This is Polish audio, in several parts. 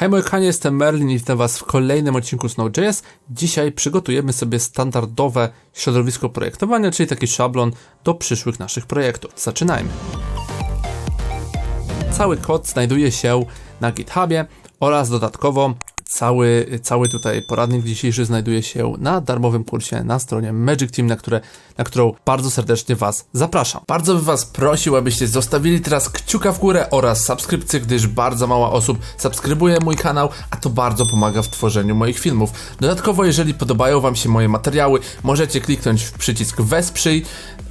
Hej moi kochani, jestem Merlin i witam was w kolejnym odcinku z Node.js. Dzisiaj przygotujemy sobie standardowe środowisko projektowania, czyli taki szablon do przyszłych naszych projektów. Zaczynajmy. Cały kod znajduje się na GitHubie oraz dodatkowo cały, cały tutaj poradnik dzisiejszy znajduje się na darmowym kursie na stronie Magic Team, na, które, na którą bardzo serdecznie Was zapraszam. Bardzo bym Was prosił, abyście zostawili teraz kciuka w górę oraz subskrypcję, gdyż bardzo mało osób subskrybuje mój kanał, a to bardzo pomaga w tworzeniu moich filmów. Dodatkowo, jeżeli podobają Wam się moje materiały, możecie kliknąć w przycisk Wesprzyj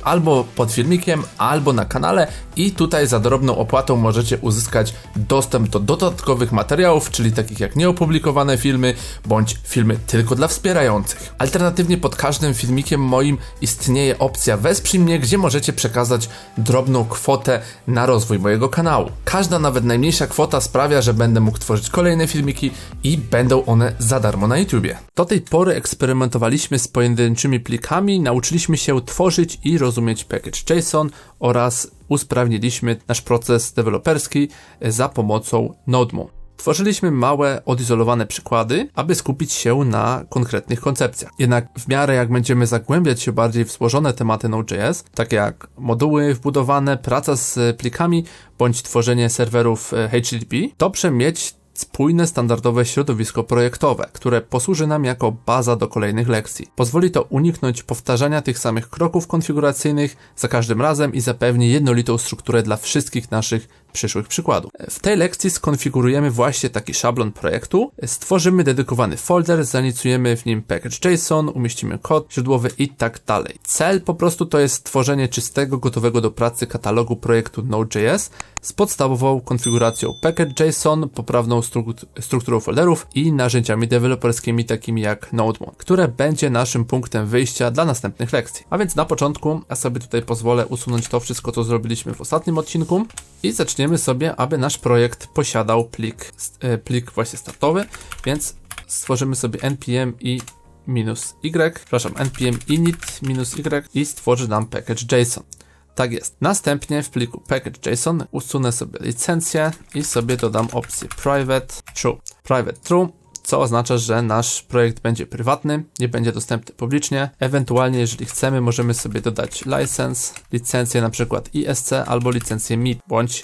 albo pod filmikiem, albo na kanale i tutaj za drobną opłatą możecie uzyskać dostęp do dodatkowych materiałów, czyli takich jak nieopublikowane filmy, bądź filmy tylko dla wspierających. Alternatywnie pod każdym filmikiem moim istnieje opcja Wesprzyj mnie, gdzie możecie przekazać drobną kwotę na rozwój mojego kanału. Każda, nawet najmniejsza kwota sprawia, że będę mógł tworzyć kolejne filmiki i będą one za darmo na YouTubie. Do tej pory eksperymentowaliśmy z pojedynczymi plikami, nauczyliśmy się tworzyć i rozumieć package JSON oraz usprawniliśmy nasz proces deweloperski za pomocą NodeMon. Tworzyliśmy małe, odizolowane przykłady, aby skupić się na konkretnych koncepcjach. Jednak w miarę jak będziemy zagłębiać się bardziej w złożone tematy Node.js, takie jak moduły wbudowane, praca z plikami bądź tworzenie serwerów e, HTTP, dobrze mieć spójne, standardowe środowisko projektowe, które posłuży nam jako baza do kolejnych lekcji. Pozwoli to uniknąć powtarzania tych samych kroków konfiguracyjnych za każdym razem i zapewni jednolitą strukturę dla wszystkich naszych przyszłych przykładów. W tej lekcji skonfigurujemy właśnie taki szablon projektu, stworzymy dedykowany folder, zanicujemy w nim package.json, umieścimy kod źródłowy i tak dalej. Cel po prostu to jest stworzenie czystego, gotowego do pracy katalogu projektu Node.js z podstawową konfiguracją package.json, poprawną strukturą folderów i narzędziami deweloperskimi takimi jak NodeMon, które będzie naszym punktem wyjścia dla następnych lekcji. A więc na początku ja sobie tutaj pozwolę usunąć to wszystko, co zrobiliśmy w ostatnim odcinku i zaczniemy sobie, aby nasz projekt posiadał plik, e, plik właśnie startowy, więc stworzymy sobie npm i minus y, przepraszam, npm init minus y i stworzy nam package.json. Tak jest. Następnie w pliku package.json usunę sobie licencję i sobie dodam opcję private true. Private true co oznacza, że nasz projekt będzie prywatny, nie będzie dostępny publicznie. Ewentualnie, jeżeli chcemy, możemy sobie dodać license, licencję na przykład ISC albo licencję MIT, bądź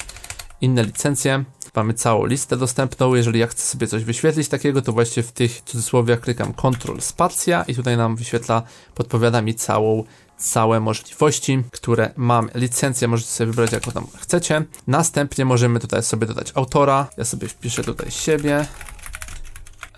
inne licencje. Mamy całą listę dostępną. Jeżeli ja chcę sobie coś wyświetlić takiego, to właśnie w tych cudzysłowiach klikam Ctrl Spacja i tutaj nam wyświetla, podpowiada mi całą całe możliwości, które mam. Licencję możecie sobie wybrać jaką tam chcecie. Następnie możemy tutaj sobie dodać autora. Ja sobie wpiszę tutaj siebie.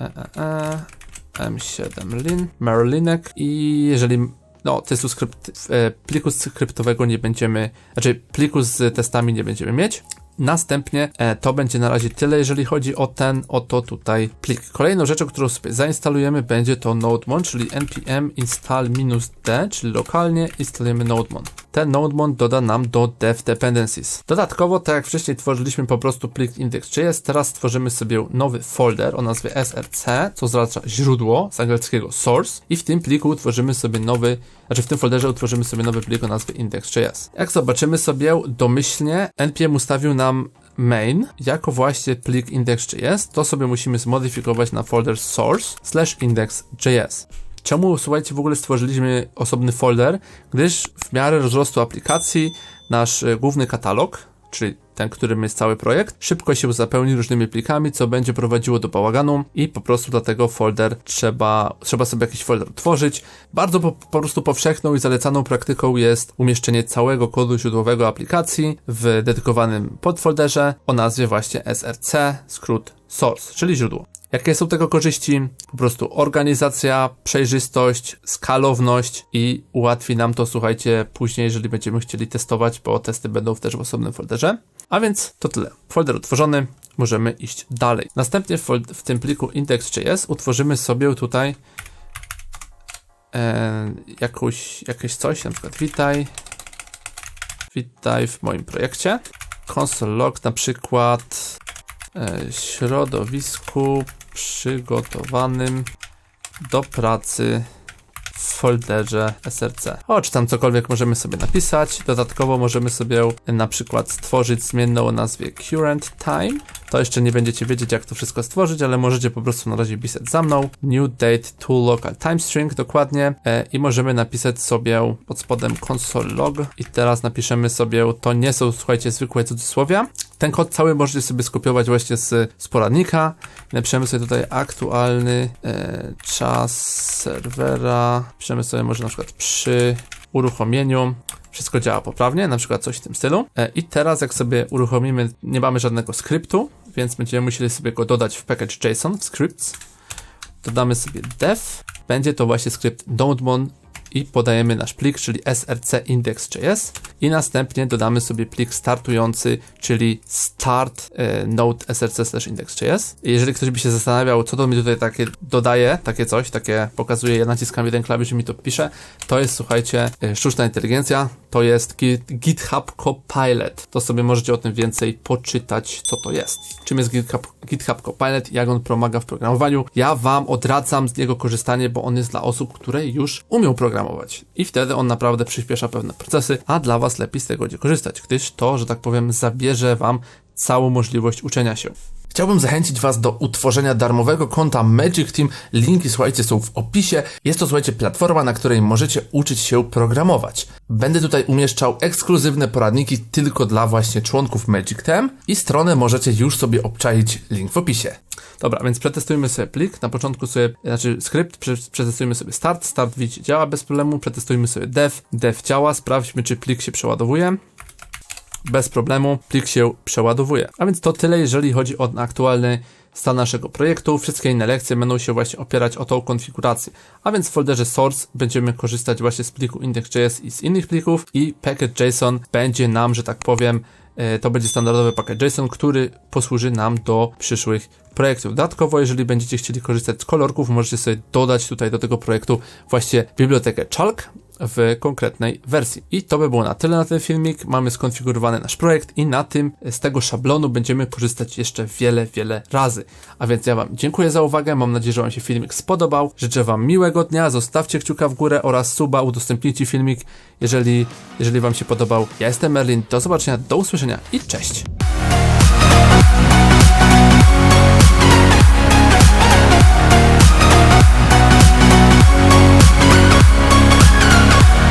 E, e, e. M7 Lin, Merlinek i jeżeli no, testu skrypt, e, pliku skryptowego nie będziemy, znaczy pliku z testami nie będziemy mieć. Następnie e, to będzie na razie tyle, jeżeli chodzi o ten oto tutaj plik. Kolejną rzeczą, którą sobie zainstalujemy będzie to nodemon, czyli npm install-d, czyli lokalnie instalujemy nodemon. Ten nodemon doda nam do dev dependencies. Dodatkowo, tak jak wcześniej tworzyliśmy po prostu plik index.js, teraz stworzymy sobie nowy folder o nazwie src, co oznacza źródło z angielskiego source i w tym pliku utworzymy sobie nowy, znaczy w tym folderze utworzymy sobie nowy plik o nazwie index.js. Jak zobaczymy sobie domyślnie, npm ustawił nam main jako właśnie plik index.js, to sobie musimy zmodyfikować na folder source slash index.js. Czemu, słuchajcie, w ogóle stworzyliśmy osobny folder? Gdyż w miarę rozrostu aplikacji nasz e, główny katalog, czyli ten, którym jest cały projekt, szybko się zapełni różnymi plikami, co będzie prowadziło do bałaganu i po prostu dlatego folder trzeba, trzeba sobie jakiś folder tworzyć. Bardzo po, po prostu powszechną i zalecaną praktyką jest umieszczenie całego kodu źródłowego aplikacji w dedykowanym podfolderze o nazwie właśnie src, skrót source, czyli źródło. Jakie są tego korzyści? Po prostu organizacja, przejrzystość, skalowność i ułatwi nam to, słuchajcie, później, jeżeli będziemy chcieli testować, bo testy będą też w osobnym folderze. A więc to tyle. Folder utworzony, możemy iść dalej. Następnie w, w tym pliku index.js utworzymy sobie tutaj e, jakąś, jakieś coś, na przykład witaj, witaj w moim projekcie. Console log na przykład e, środowisku przygotowanym do pracy w folderze src. O, czy tam cokolwiek możemy sobie napisać. Dodatkowo możemy sobie na przykład stworzyć zmienną o nazwie current time To jeszcze nie będziecie wiedzieć, jak to wszystko stworzyć, ale możecie po prostu na razie pisać za mną. New date to local time string dokładnie e, i możemy napisać sobie pod spodem console log i teraz napiszemy sobie, to nie są, słuchajcie, zwykłe cudzysłowia. Ten kod cały możecie sobie skopiować właśnie z, z poradnika. Napiszemy sobie tutaj aktualny e, czas serwera. Piszemy sobie może na przykład przy uruchomieniu wszystko działa poprawnie, na przykład coś w tym stylu. E, I teraz jak sobie uruchomimy, nie mamy żadnego skryptu, więc będziemy musieli sobie go dodać w package.json, w scripts. Dodamy sobie dev, będzie to właśnie skrypt don't i podajemy nasz plik, czyli src index.js i następnie dodamy sobie plik startujący, czyli start e, node src index.js. Jeżeli ktoś by się zastanawiał, co to mi tutaj takie dodaje, takie coś, takie pokazuje, ja naciskam jeden klawisz i mi to pisze, to jest, słuchajcie, e, sztuczna inteligencja, to jest GitHub Copilot. To sobie możecie o tym więcej poczytać, co to jest. Czym jest GitHub, GitHub Copilot, jak on pomaga w programowaniu. Ja Wam odradzam z niego korzystanie, bo on jest dla osób, które już umią programować i wtedy on naprawdę przyspiesza pewne procesy, a dla Was lepiej z tego będzie korzystać, gdyż to, że tak powiem, zabierze Wam całą możliwość uczenia się. Chciałbym zachęcić Was do utworzenia darmowego konta Magic Team. Linki, słuchajcie, są w opisie. Jest to, słuchajcie, platforma, na której możecie uczyć się programować. Będę tutaj umieszczał ekskluzywne poradniki tylko dla właśnie członków Magic Team i stronę możecie już sobie obczaić, link w opisie. Dobra, więc przetestujmy sobie plik. Na początku sobie, znaczy skrypt, przetestujmy sobie start. Start widzicie działa bez problemu. Przetestujmy sobie dev. Dev działa. Sprawdźmy, czy plik się przeładowuje bez problemu plik się przeładowuje. A więc to tyle, jeżeli chodzi o aktualny stan naszego projektu. Wszystkie inne lekcje będą się właśnie opierać o tą konfigurację. A więc w folderze source będziemy korzystać właśnie z pliku index.js i z innych plików i package.json będzie nam, że tak powiem, to będzie standardowy package.json, który posłuży nam do przyszłych projektów. Dodatkowo, jeżeli będziecie chcieli korzystać z kolorków, możecie sobie dodać tutaj do tego projektu właśnie bibliotekę Chalk, w konkretnej wersji. I to by było na tyle na ten filmik. Mamy skonfigurowany nasz projekt i na tym z tego szablonu będziemy korzystać jeszcze wiele, wiele razy. A więc ja Wam dziękuję za uwagę. Mam nadzieję, że Wam się filmik spodobał. Życzę Wam miłego dnia. Zostawcie kciuka w górę oraz suba. Udostępnijcie filmik, jeżeli, jeżeli Wam się podobał. Ja jestem Merlin. Do zobaczenia, do usłyszenia i cześć.